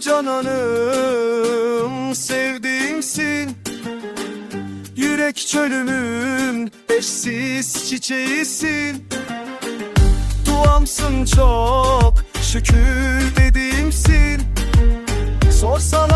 Cananım sevdiğimsin. Yürek çölümün eşsiz çiçeğisin. Duamsın çok şükür dediğimsin. Sorsam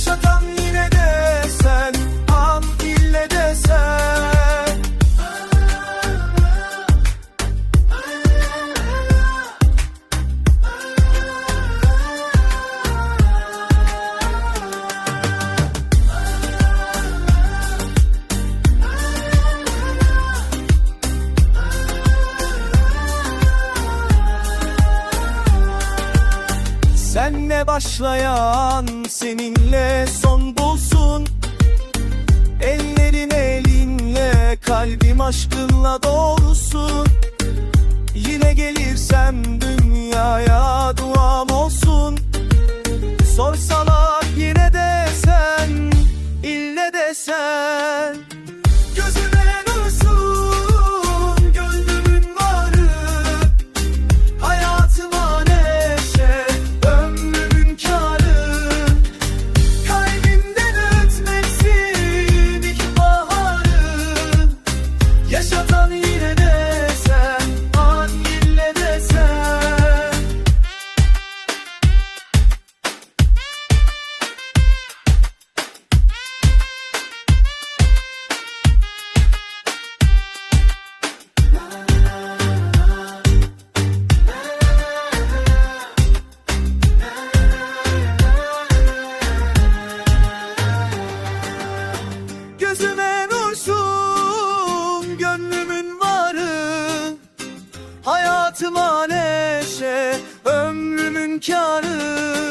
你说等。Senle başlayan seninle son bulsun. Ellerin elinle kalbim aşkınla doğrusun Yine gelirsem dünyaya hünkârım